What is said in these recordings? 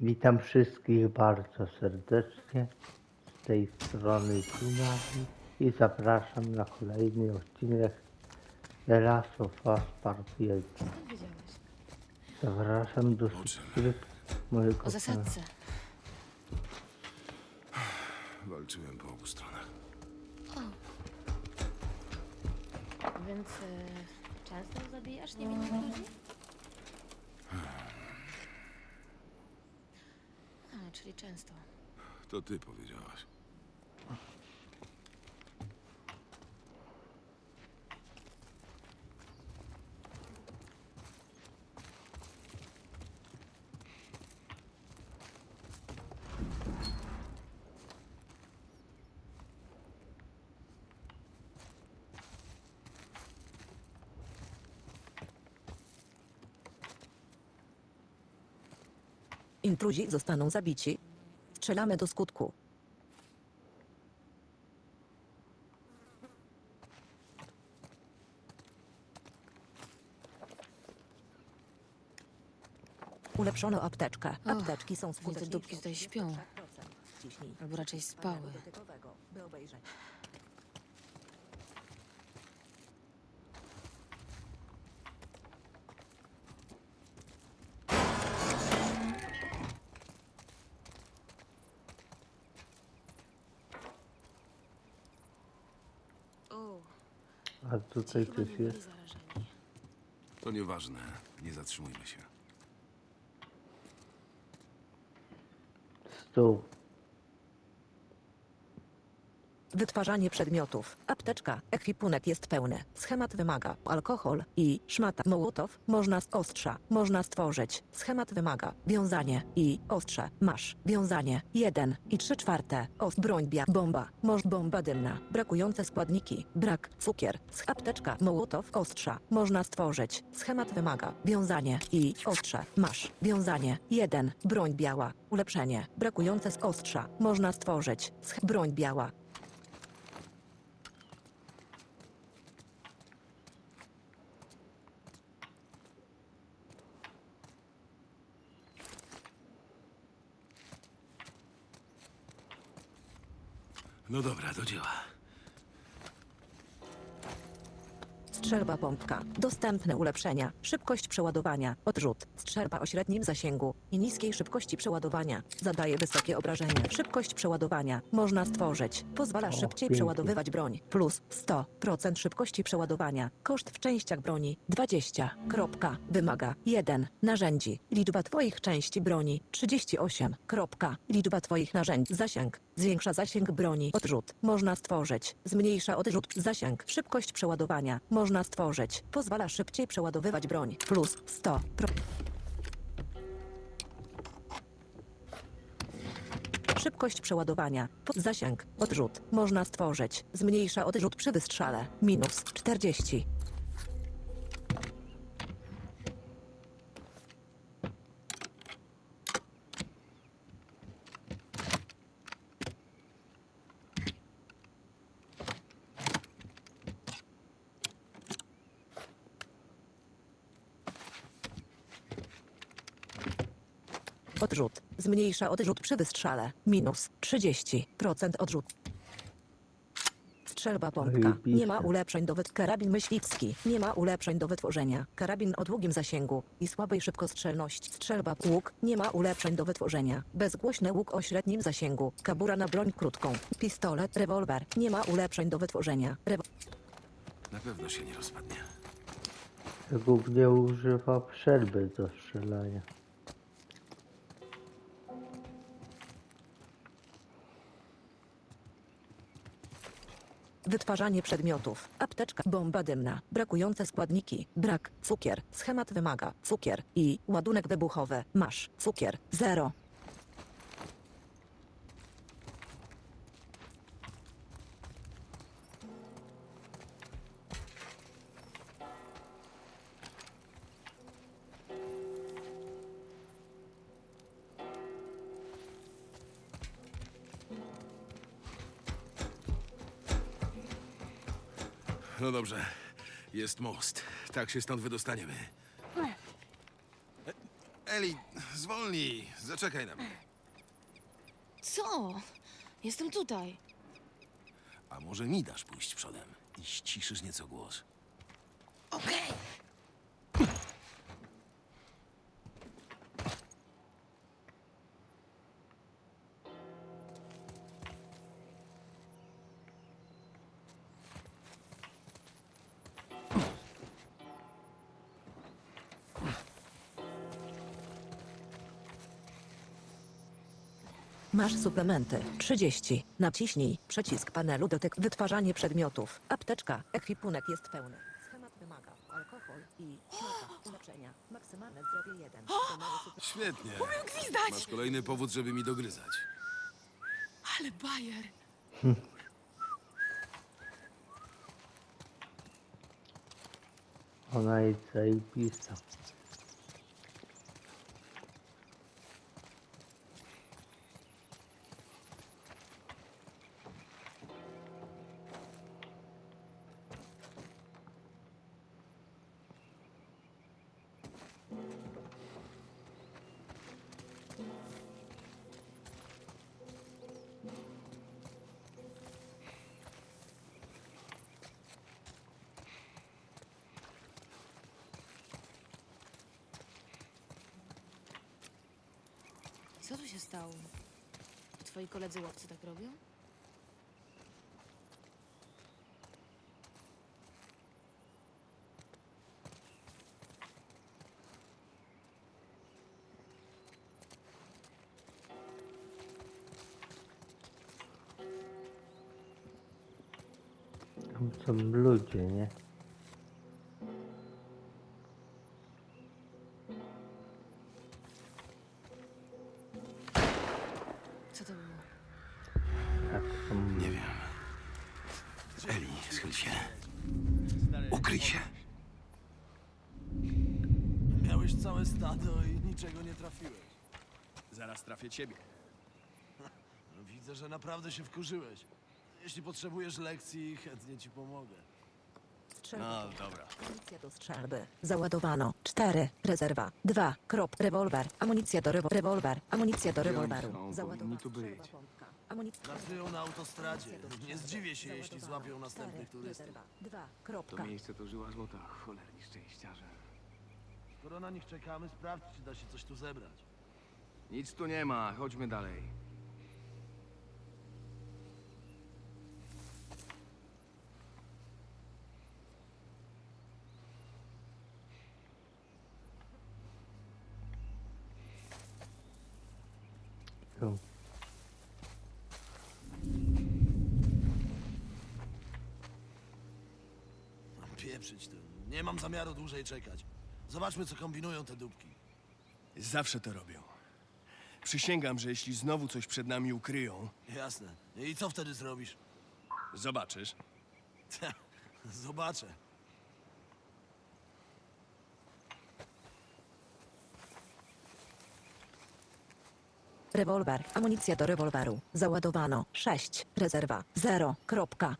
Witam wszystkich bardzo serdecznie z tej strony Tunami i zapraszam na kolejny odcinek The Last of Us Part 1. Skąd wiedziałeś? Zapraszam do subskrypcji mojego O kanału. zasadce. Walczyłem po obu stronach. Więc y, często zabijasz niewinnych ludzi? A, czyli często. To ty powiedziałaś. Intruzi zostaną zabici. Strzelamy do skutku. Ulepszono apteczkę. Apteczki są skuteczniejsze. dupki tutaj śpią. Albo raczej spały. dotykowego, by obejrzeć. O, A tutaj byli jest. To nieważne. Nie zatrzymujmy się. Stół. Wytwarzanie przedmiotów. Apteczka. Ekwipunek jest pełny. Schemat wymaga alkohol i szmata. Mołotow. Można z ostrza. Można stworzyć. Schemat wymaga wiązanie i ostrze. Masz. Wiązanie. 1 i 3 czwarte. Ost broń bia. Bomba. Moż bomba dymna. Brakujące składniki. Brak. Cukier. Sch apteczka. Mołotow. Ostrza. Można stworzyć. Schemat wymaga wiązanie i ostrze. Masz. Wiązanie. 1. Broń biała. Ulepszenie. Brakujące z ostrza. Można stworzyć. Sch broń biała. No dobra, do dzieła. Strzelba pompka. Dostępne ulepszenia. Szybkość przeładowania. Odrzut. Strzelba o średnim zasięgu i niskiej szybkości przeładowania. Zadaje wysokie obrażenia. Szybkość przeładowania. Można stworzyć. Pozwala O, szybciej pięknie. przeładowywać broń. Plus 100% szybkości przeładowania. Koszt w częściach broni 20. Kropka. Wymaga 1. Narzędzi. Liczba Twoich części broni 38. Kropka. Liczba Twoich narzędzi. Zasięg. Zwiększa zasięg broni. Odrzut. Można stworzyć. Zmniejsza odrzut. Zasięg. Szybkość przeładowania. Można stworzyć. Pozwala szybciej przeładowywać broń. Plus 100. Pro... Szybkość przeładowania. Pod zasięg. Odrzut. Można stworzyć. Zmniejsza odrzut przy wystrzale. Minus 40. Odrzut. Zmniejsza odrzut przy wystrzale. Minus 30% odrzut. Strzelba pompka. Nie ma ulepszeń do wyt... Karabin myśliwski. Nie ma ulepszeń do wytworzenia. Karabin o długim zasięgu i słabej szybkostrzelności. Strzelba łuk. Nie ma ulepszeń do wytworzenia. Bezgłośny łuk o średnim zasięgu. Kabura na broń krótką. Pistolet, rewolwer. Nie ma ulepszeń do wytworzenia. Rewo... Na pewno się nie rozpadnie. Głównie używa przerwy do strzelania. Wytwarzanie przedmiotów. Apteczka. Bomba dymna. Brakujące składniki. Brak. Cukier. Schemat wymaga. Cukier. I ładunek wybuchowy. Masz. Cukier. Zero. No dobrze. Jest most. Tak się stąd wydostaniemy. Eli, zwolnij. Zaczekaj na mnie. Co? Jestem tutaj. A może mi dasz pójść przodem i ściszysz nieco głos? Okej. Masz suplementy. 30. Naciśnij przycisk panelu dotyk wytwarzanie przedmiotów. Apteczka. Ekwipunek jest pełny. Schemat wymaga alkohol i śmieta. Leczenia. Maksymalne zdrowie 1. Świetnie. Gwizdać! Masz kolejny powód, żeby mi dogryzać. Ale bajer. Ona jest zajebista. Co tu się stało? Twoi koledzy łowcy tak robią? Nie wiem. Eli, schyl się. Ukryj się. Miałeś całe stado i niczego nie trafiłeś. Zaraz trafię ciebie. No, widzę, że naprawdę się wkurzyłeś. Jeśli potrzebujesz lekcji, chętnie ci pomogę. Strzelby. No dobra. Amunicja do strzelby. Załadowano. 4. Rezerwa. 2. Krop. Rewolwer. Amunicja do rewo- rewolwer. Amunicja do rewolweru. są? Załadowano. Powinni tu być. Strzelba. Amunicja. Pracują na autostradzie. Nie zdziwię się, jeśli złapią następnych turystów. 2. To Kropka. miejsce to żyła złota. Cholerni szczęściarze. Skoro na nich czekamy, sprawdź, czy da się coś tu zebrać. Nic tu nie ma, chodźmy dalej. tu. Mam pieprzyć to. Nie mam zamiaru dłużej czekać. Zobaczmy, co kombinują te dupki. Zawsze to robią. Przysięgam, że jeśli znowu coś przed nami ukryją, Jasne. I co wtedy zrobisz? zobaczysz. Zobaczę. Rewolwer. Amunicja do rewolweru. Załadowano. 6. Rezerwa. 0. Kropka.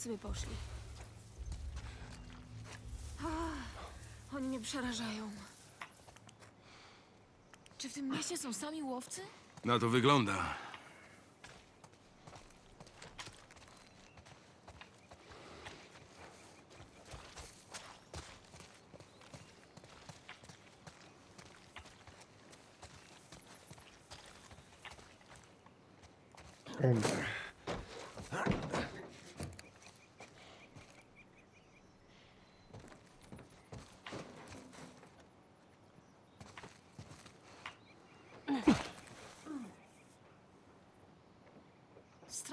Sobie poszli. Oni mnie przerażają. Czy w tym mieście są sami łowcy? Na to wygląda. Ten.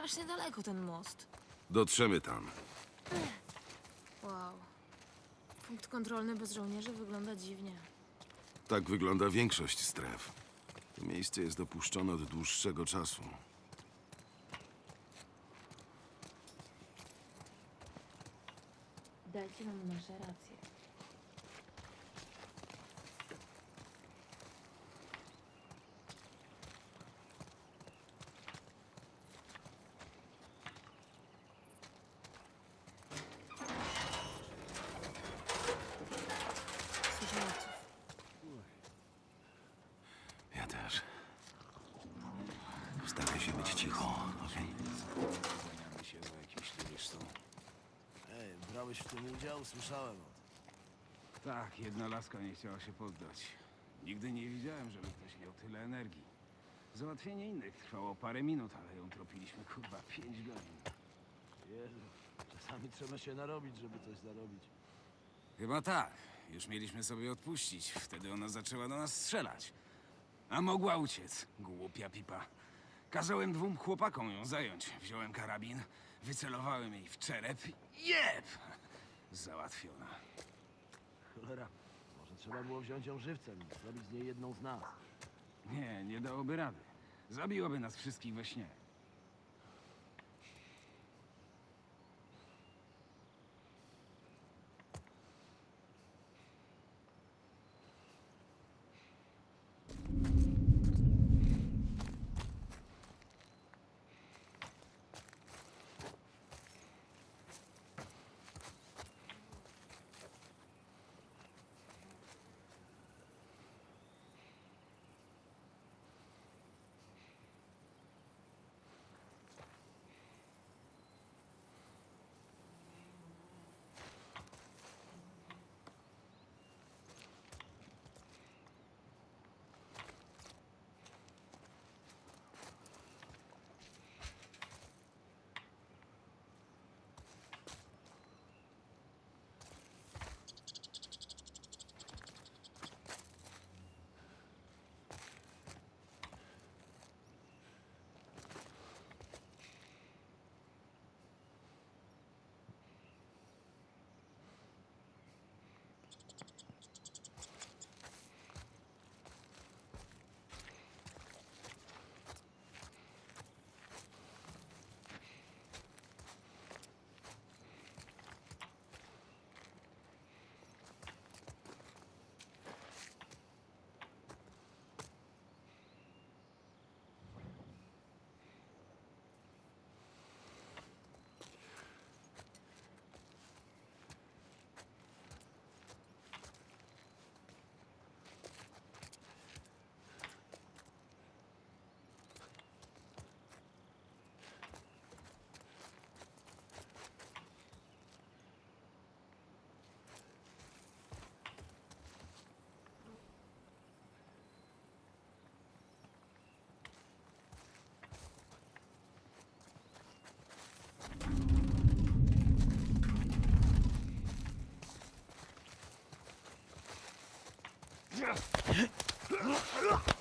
Strasznie daleko ten most. Dotrzemy tam. Wow. Punkt kontrolny bez żołnierzy wygląda dziwnie. Tak wygląda większość stref. To miejsce jest dopuszczone od dłuższego czasu. Dajcie nam nasze racje. Słyszę łowców. Ja też. Staraj się być cicho, okej? Kłaniamy się za jakimś turystą. Ej, brałeś w tym udział? Słyszałem o tym. Tak, jedna laska nie chciała się poddać. Nigdy nie widziałem, żeby ktoś miał tyle energii. Załatwienie innych trwało parę minut, ale ją tropiliśmy kurwa pięć godzin. Jezu, czasami trzeba się narobić, żeby coś zarobić. Chyba tak. Już mieliśmy sobie odpuścić. Wtedy ona zaczęła do nas strzelać. A mogła uciec, głupia pipa. Kazałem dwóm chłopakom ją zająć. Wziąłem karabin, wycelowałem jej w czerep. Jeb! Załatwiona. Cholera, może trzeba było wziąć ją żywcem, zrobić z niej jedną z nas. Nie, nie dałoby rady. Zabiłoby nas wszystkich we śnie.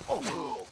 Oh!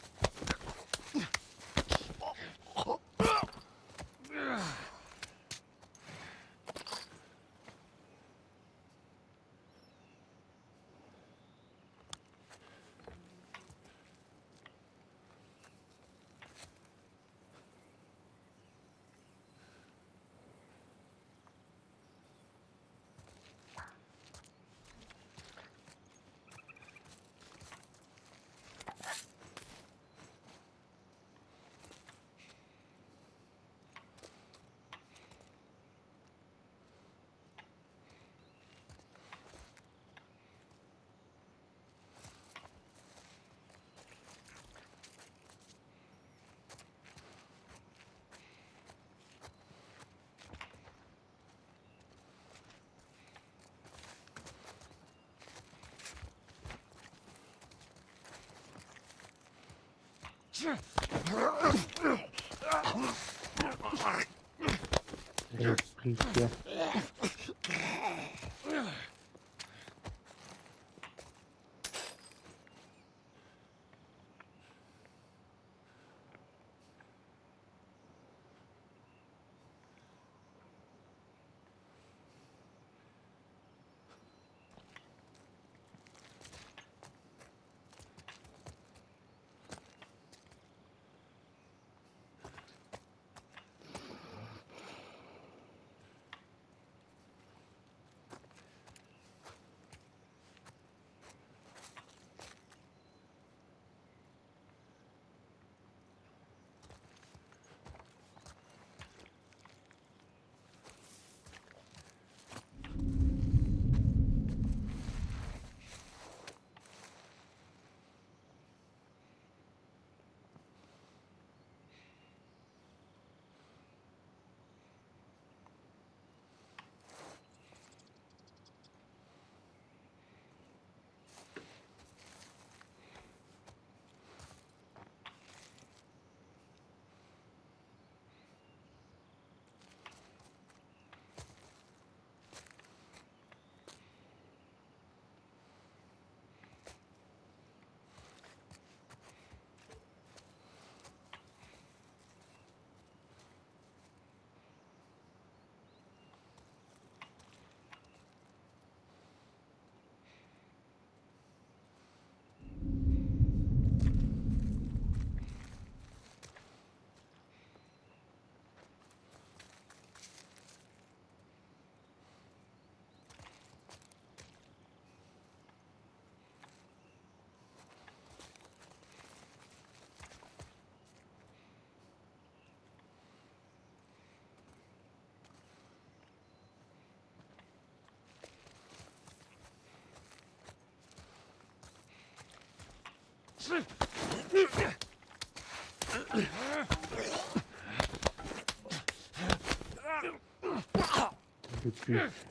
Evet, Good grief.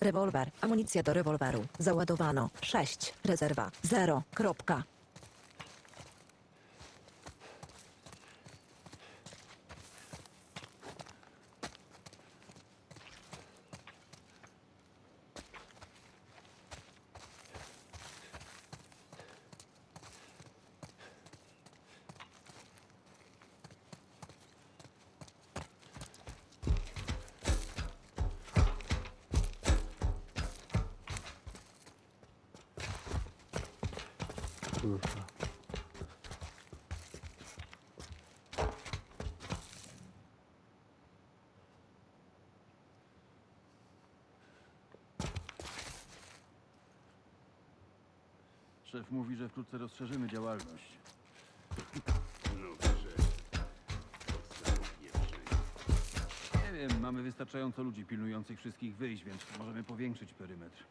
Rewolwer. Amunicja do rewolweru. Załadowano. 6. Rezerwa. 0. Kropka. Kurwa. Szef mówi, że wkrótce rozszerzymy działalność. Nie wiem, mamy wystarczająco ludzi pilnujących wszystkich wyjść, więc możemy powiększyć perymetr.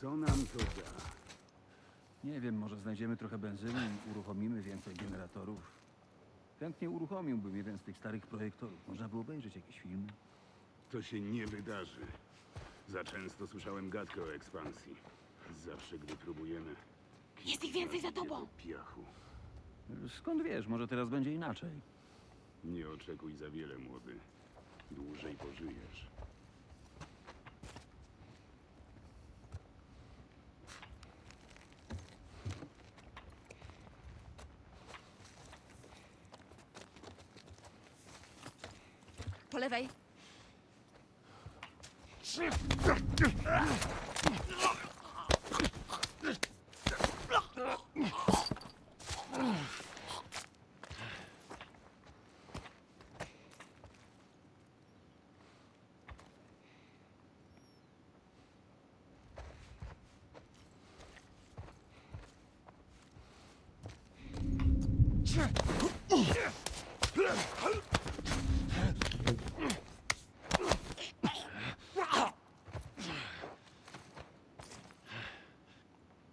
Co nam to da? Nie wiem, może znajdziemy trochę benzyny i uruchomimy więcej generatorów. Chętnie uruchomiłbym jeden z tych starych projektorów. Można by obejrzeć jakieś filmy. To się nie wydarzy. Za często słyszałem gadkę o ekspansji. Zawsze, gdy próbujemy... Jest ich więcej za tobą. Piachu. Skąd wiesz, może teraz będzie inaczej? Nie oczekuj za wiele, młody. Dłużej pożyjesz. Lewej.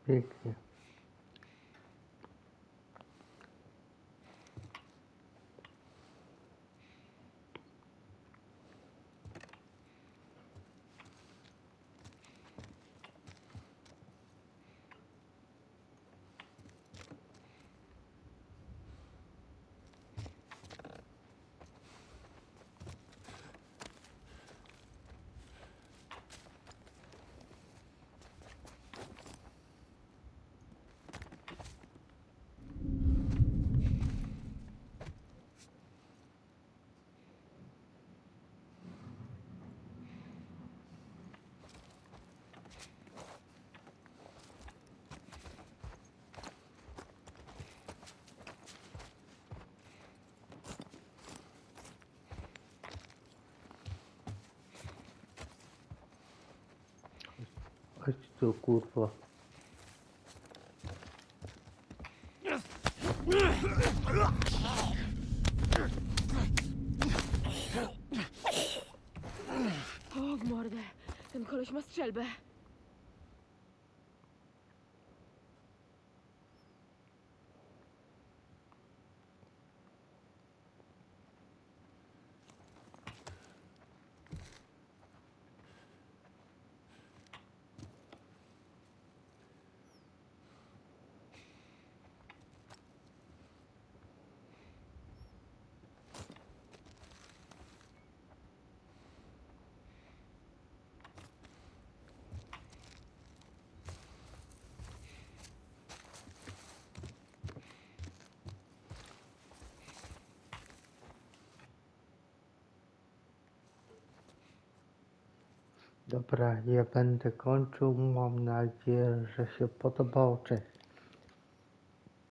Pięknie. Chodź tu, kurwa. O, w mordę. Ten koleś ma strzelbę. Dobra, ja będę kończył. Mam nadzieję, że się podobało. Cześć.